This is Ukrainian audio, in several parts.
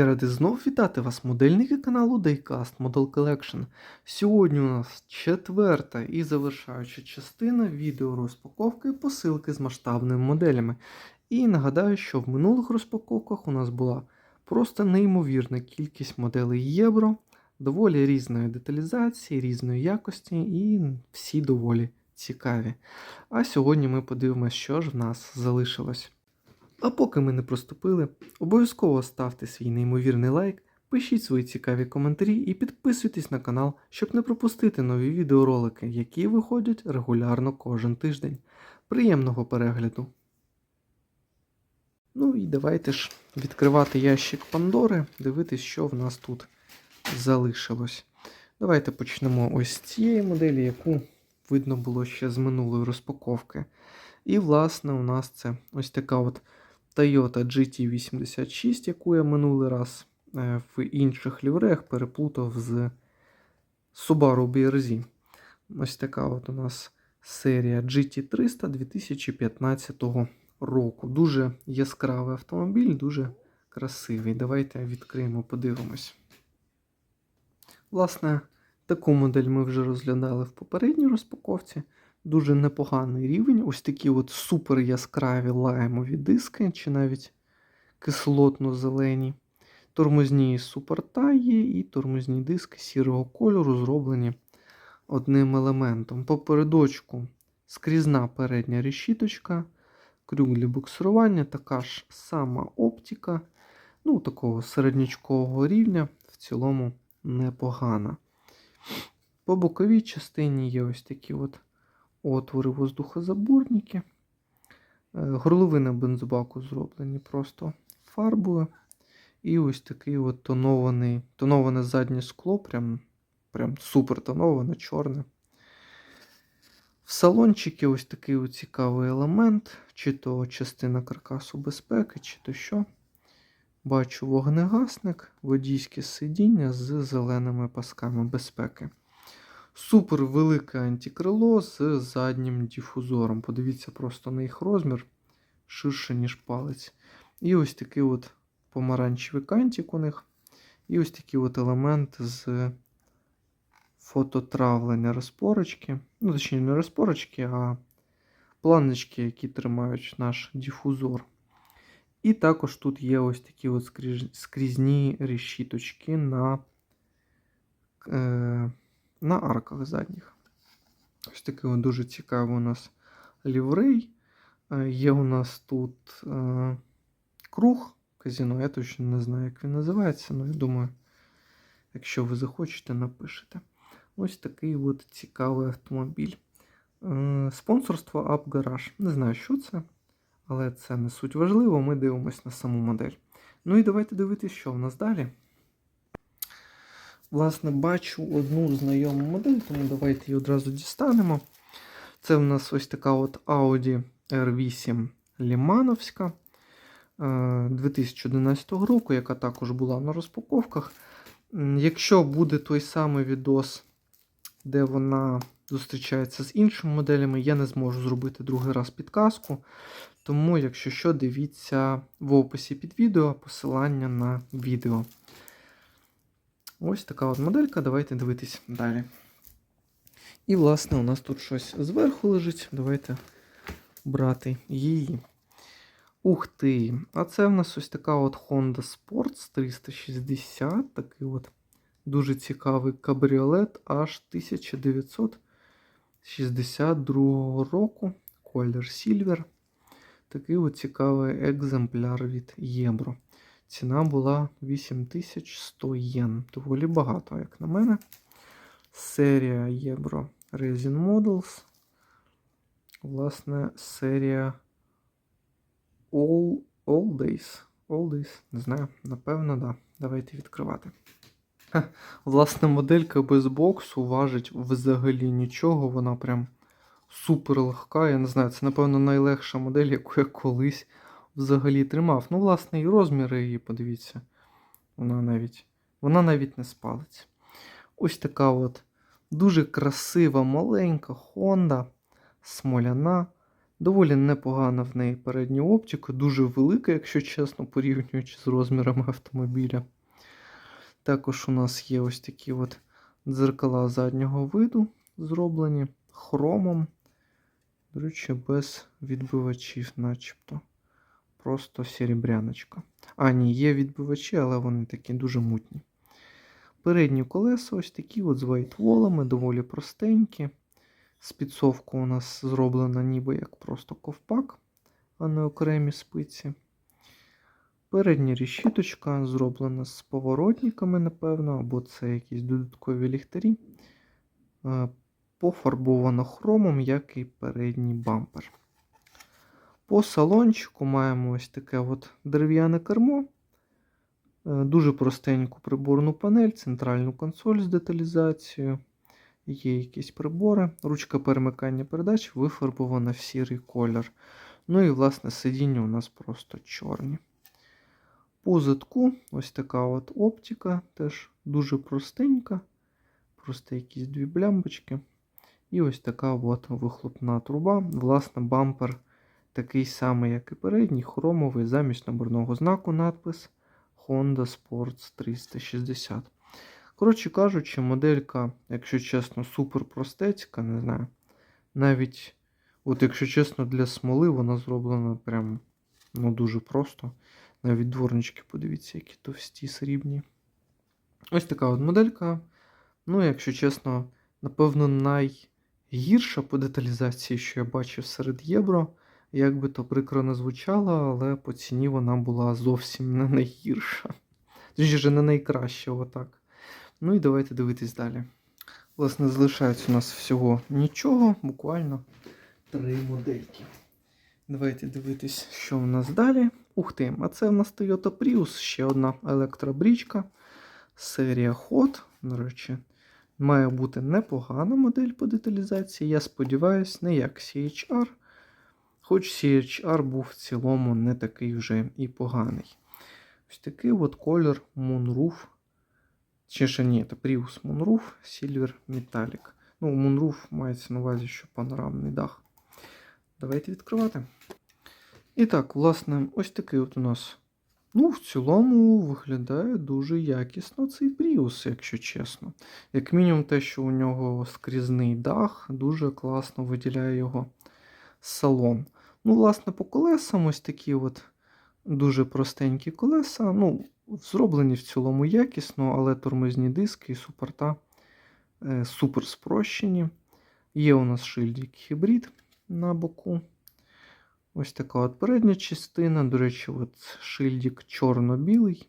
Я радий знов вітати вас, модельники каналу Daycast Model Collection. Сьогодні у нас четверта і завершаюча частина відео розпаковки посилки з масштабними моделями. І нагадаю, що в минулих розпаковках у нас була просто неймовірна кількість моделей Євро, доволі різної деталізації, різної якості, і всі доволі цікаві. А сьогодні ми подивимося, що ж в нас залишилось. А поки ми не проступили, обов'язково ставте свій неймовірний лайк, пишіть свої цікаві коментарі і підписуйтесь на канал, щоб не пропустити нові відеоролики, які виходять регулярно кожен тиждень. Приємного перегляду! Ну і давайте ж відкривати ящик Пандори, дивитись, що в нас тут залишилось. Давайте почнемо ось з цієї моделі, яку видно було ще з минулої розпаковки. І, власне, у нас це ось така от Toyota GT86, яку я минулий раз е, в інших лівреях переплутав з Subaru BRZ. Ось така от у нас серія GT300 2015 року. Дуже яскравий автомобіль, дуже красивий. Давайте відкриємо, подивимось. Власне, таку модель ми вже розглядали в попередній розпаковці. Дуже непоганий рівень. Ось такі от супер яскраві лаймові диски, чи навіть кислотно-зелені. Тормозні суперта є, і тормозні диски сірого кольору зроблені одним елементом. Попередочку скрізна передня решіточка, крюк для буксирування, така ж сама оптика. Ну, такого середнячкового рівня, в цілому непогана. По боковій частині є ось такі от отвори воздухозаборники. Е, Горловина бензобаку зроблені просто фарбою. І ось такий от тонований, тоноване заднє скло, прям, прям супер тоноване, чорне. В салончики ось такий от цікавий елемент, чи то частина каркасу безпеки, чи то що. Бачу вогнегасник, водійське сидіння з зеленими пасками безпеки. Супер велике антикрило з заднім дифузором. Подивіться просто на їх розмір ширше, ніж палець. І ось такий от помаранчевий кантик у них. І ось такий от елемент з фототравлення розпорочки. Ну, точніше, не розпорочки, а планочки, які тримають наш дифузор. І також тут є ось такі от скрізні решіточки на. Е на арках задніх. Ось такий от дуже цікавий у нас ліврей. Е, Є у нас тут е, круг казіно. Я точно не знаю, як він називається, але я думаю, якщо ви захочете, напишете. Ось такий от цікавий автомобіль. Е, спонсорство Up Garage. Не знаю, що це, але це не суть важливо. Ми дивимося на саму модель. Ну і давайте дивитися, що в нас далі. Власне, бачу одну знайому модель, тому давайте її одразу дістанемо. Це в нас ось така от Audi R8 Лімановська 2011 року, яка також була на розпаковках. Якщо буде той самий відос, де вона зустрічається з іншими моделями, я не зможу зробити другий раз підказку. Тому, якщо що, дивіться в описі під відео посилання на відео. Ось така от моделька, давайте дивитись далі. І, власне, у нас тут щось зверху лежить. Давайте брати її. Ух ти! А це в нас ось така от Honda Sports 360. Такий от дуже цікавий кабріолет аж 1962 року. Колір Silver. Такий от цікавий екземпляр від Євро. Ціна була 8100 єн. Доволі багато, як на мене. Серія Євро Resin Models. Власне, серія All All Days. All Days, не знаю, напевно, да. Давайте відкривати. Ха, власне, моделька без боксу важить взагалі нічого. Вона прям супер легка. Я не знаю, це, напевно, найлегша модель, яку я колись взагалі тримав. Ну, власне, і розміри її, подивіться, вона навіть вона навіть не спалиться. Ось така от дуже красива маленька Honda смоляна Доволі непогана в неї передня оптика, дуже велика, якщо чесно, порівнюючи з розмірами автомобіля. Також у нас є ось такі от дзеркала заднього виду, зроблені хромом. До речі, без відбивачів, начебто. Просто серебряночка. А, ні, є відбивачі, але вони такі дуже мутні. Передні колеса ось такі от з вайтволами, доволі простенькі. Спідсовка у нас зроблена ніби як просто ковпак, а не окремі спиці. Передня решіточка зроблена з поворотниками, напевно, або це якісь додаткові ліхтарі. Е, Пофарбовано хромом, як і передній бампер. По салончику маємо ось таке от дерев'яне кермо. Е, Дуже простеньку приборну панель, центральну консоль з деталізацією. Є якісь прибори. Ручка перемикання передач вифарбована в сірий колір. Ну і, власне, сидіння у нас просто чорні. По задку ось така от оптика, теж дуже простенька. Просто якісь дві блямбочки. І ось така от вихлопна труба. Власне, бампер такий самий, як і передній, хромовий, замість номерного знаку надпис Honda Sports 360. Коротше кажучи, моделька, якщо чесно, супер простецька, не знаю. Навіть, от якщо чесно, для смоли вона зроблена прям ну, дуже просто. Навіть дворнички, подивіться, які товсті срібні. Ось така от моделька. Ну, якщо чесно, напевно, найгірша по деталізації, що я бачив серед євро. Як би то прикро не звучало, але по ціні вона була зовсім не найгірша. Точніше, не найкраща, отак. Ну і давайте дивитись далі. Власне, залишається у нас всього нічого, буквально три модельки. Давайте дивитись, що в нас далі. Ух ти, а це в нас Toyota Prius, ще одна електробрічка. Серія Hot, до речі, має бути непогана модель по деталізації. Я сподіваюся, не як CHR. Хоч CHR був в цілому не такий вже і поганий. Ось такий от колір Moonroof. Чи ще ні, це Prius Moonroof Silver Metallic. Ну, Moonroof мається на увазі, що панорамний дах. Давайте відкривати. І так, власне, ось такий от у нас. Ну, в цілому виглядає дуже якісно цей Prius, якщо чесно. Як мінімум, те, що у нього скрізний дах, дуже класно виділяє його салон. Ну, власне, по колесам ось такі от дуже простенькі колеса. Ну, зроблені в цілому якісно, але тормозні диски і супорта е, супер спрощені. Є у нас шильдик хібрид на боку. Ось така от передня частина. До речі, от шильдик чорно-білий.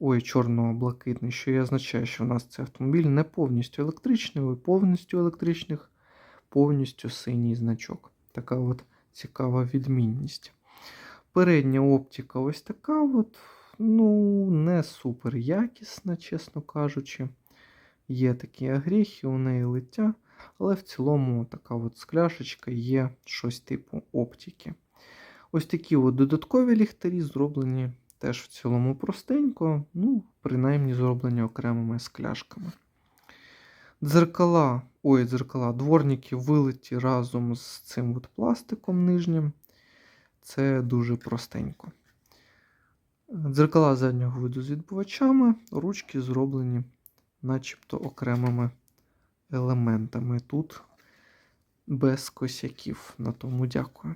Ой, чорно-блакитний, що і означає, що в нас цей автомобіль не повністю електричний, ой, повністю електричних, повністю синій значок. Така от цікава відмінність. Передня оптика ось така от, ну, не супер якісна, чесно кажучи. Є такі агріхи, у неї лиття, але в цілому така от скляшечка є щось типу оптики. Ось такі от додаткові ліхтарі зроблені теж в цілому простенько, ну, принаймні зроблені окремими скляшками. Дзеркала, ой, дзеркала, дворники вилиті разом з цим от пластиком нижнім. Це дуже простенько. Дзеркала заднього виду з відбувачами, ручки зроблені начебто окремими елементами. Тут без косяків. На тому дякую.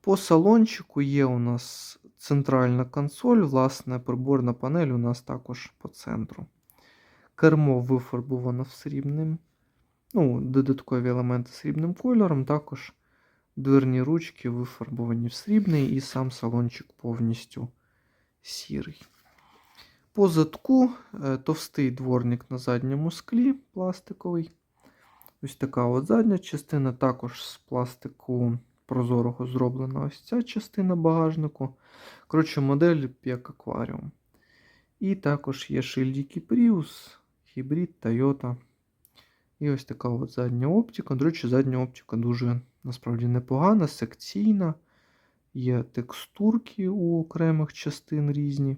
По салончику є у нас центральна консоль, власне, приборна панель у нас також по центру. Кермо вифарбовано срібним. Ну, додаткові елементи срібним кольором. Також дверні ручки вифарбовані в срібний, і сам салончик повністю сірий. По задку е, товстий дворник на задньому склі пластиковий. Ось така от задня частина, також з пластику прозорого зроблена ось ця частина багажнику. Коротше, модель як акваріум. І також є шильдики Prius, гібрид, Toyota. І ось така от задня оптика. До речі, задня оптика дуже насправді непогана, секційна. Є текстурки у окремих частин різні.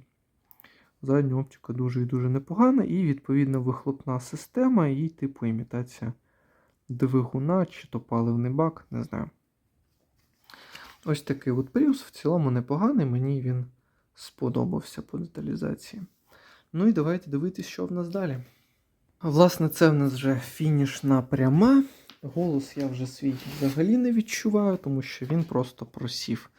Задня оптика дуже і дуже непогана, і, відповідно, вихлопна система і типу імітація двигуна чи то паливний бак, не знаю. Ось такий от Prius в цілому непоганий, мені він сподобався по деталізації. Ну і давайте дивитись, що в нас далі. Власне, це в нас вже фінішна пряма. Голос я вже свій взагалі не відчуваю, тому що він просто просів.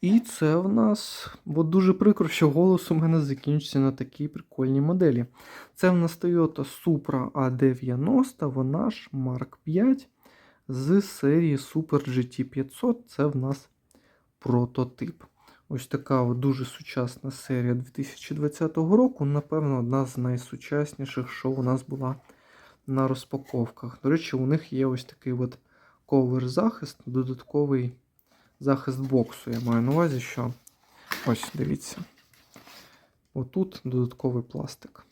І це в нас, бо дуже прикро, що голос у мене закінчиться на такій прикольній моделі. Це в нас Toyota Supra A90, вона ж Mark 5 з серії Super GT 500. Це в нас прототип. Ось така дуже сучасна серія 2020 року. Напевно, одна з найсучасніших, що у нас була на розпаковках. До речі, у них є ось такий от ковер-захист, додатковий захист боксу. Я маю на увазі, що ось дивіться. Отут додатковий пластик.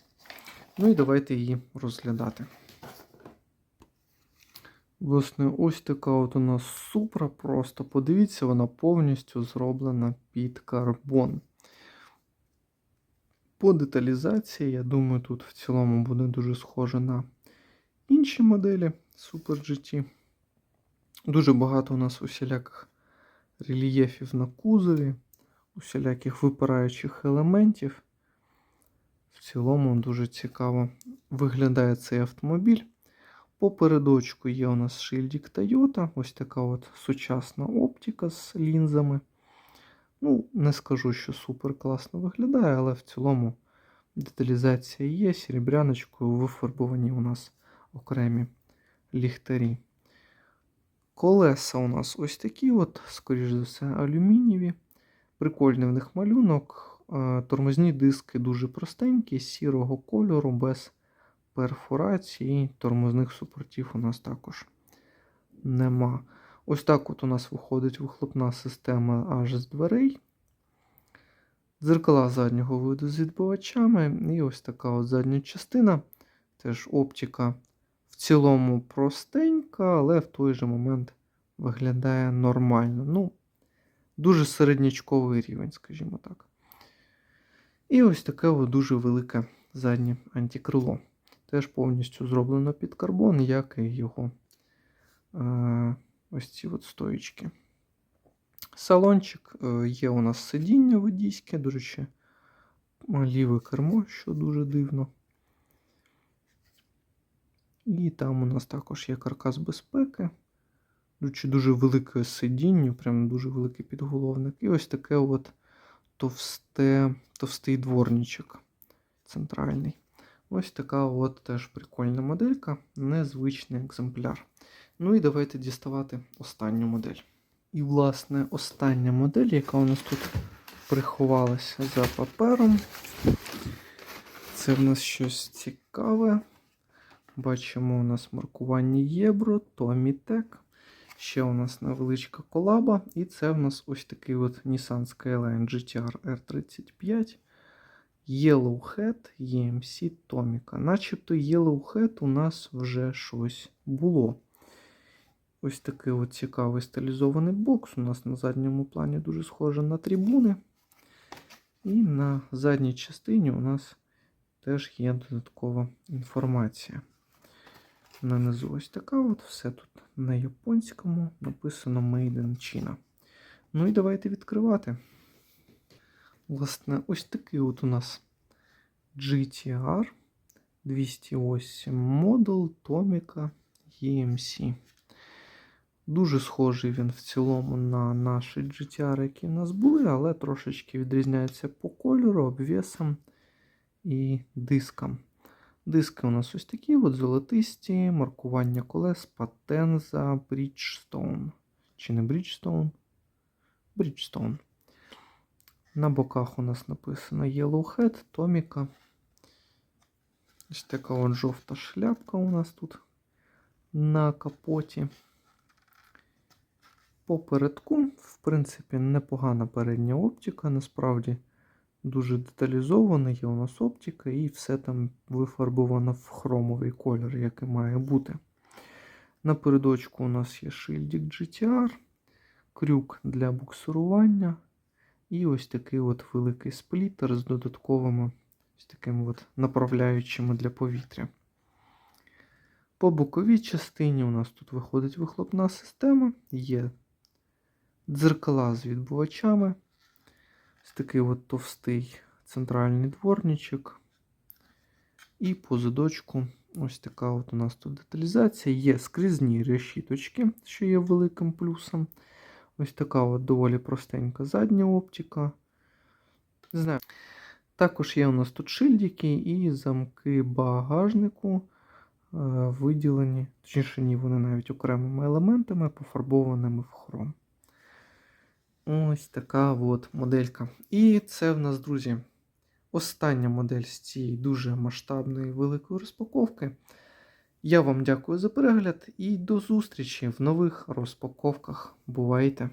Ну і давайте її розглядати. Власне, ось така от у нас супра. Просто подивіться, вона повністю зроблена під карбон. По деталізації, я думаю, тут в цілому буде дуже схоже на інші моделі Super GT. Дуже багато у нас усіляких рельєфів на кузові, усіляких випираючих елементів. В цілому дуже цікаво виглядає цей автомобіль. Попередочку є у нас шильдик Toyota, ось така от сучасна оптика з лінзами. Ну, не скажу, що супер класно виглядає, але в цілому деталізація є, серебряночкою вифарбовані у нас окремі ліхтарі. Колеса у нас ось такі, от, скоріш за все, алюмінієві. Прикольний в них малюнок. Е, Тормозні диски дуже простенькі, сірого кольору, без перфорації. Тормозних супортів у нас також нема. Ось так от у нас виходить вихлопна система аж з дверей. Дзеркала заднього виду з відбивачами. І ось така от задня частина. Теж оптика в цілому простенька, але в той же момент виглядає нормально. Ну, дуже середнячковий рівень, скажімо так. І ось таке от дуже велике заднє антикрило. Теж повністю зроблено під карбон, як і його е, ось ці от стоїчки. Салончик е, є у нас сидіння водійське, до речі, ліве кермо, що дуже дивно. І там у нас також є каркас безпеки. Речі, дуже велике сидіння, прям дуже великий підголовник. І ось таке от товсте, товстий дворничок центральний. Ось така от теж прикольна моделька, незвичний екземпляр. Ну і давайте діставати останню модель. І, власне, остання модель, яка у нас тут приховалася за папером. Це в нас щось цікаве. Бачимо, у нас маркування Єбро, Томітек. Ще у нас невеличка колаба. І це в нас ось такий от Nissan Skyline GTR R35. Yellowhead EMC Tomica. Начебто Yellowhead у нас вже щось було. Ось такий от цікавий стилізований бокс. У нас на задньому плані дуже схоже на трибуни. І на задній частині у нас теж є додаткова інформація. Нанизу ось така от, все тут на японському написано Made in China. Ну і давайте відкривати. Власне, ось такий от у нас GTR 208 Model Tomica EMC. Дуже схожий він в цілому на наші GTR, які в нас були, але трошечки відрізняється по кольору, обвісам і дискам. Диски у нас ось такі от золотисті, маркування колес, Patenza, Bridgestone. Чи не Bridgestone? Bridgestone. На боках у нас написано Yellowhead, Томіка. Ось така от жовта шляпка у нас тут на капоті. Попередку, в принципі, непогана передня оптика, насправді дуже деталізована, є у нас оптика, і все там вифарбовано в хромовий кольор, який має бути. На передочку у нас є шильдик GTR, крюк для буксирування. І ось такий от великий сплітер з додатковими ось такими от направляючими для повітря. По боковій частині у нас тут виходить вихлопна система, є Дзеркала з відбувачами. Ось такий от товстий центральний дворничок. І по задочку ось така от у нас тут деталізація. Є скрізні решіточки, що є великим плюсом. Ось така от доволі простенька задня оптика. Не знаю. Також є у нас тут шильдики і замки багажнику е, виділені, точніше, ні, вони навіть окремими елементами, пофарбованими в хром. Ось така от моделька. І це в нас, друзі, остання модель з цієї дуже масштабної великої розпаковки. Я вам дякую за перегляд і до зустрічі в нових розпаковках. Бувайте!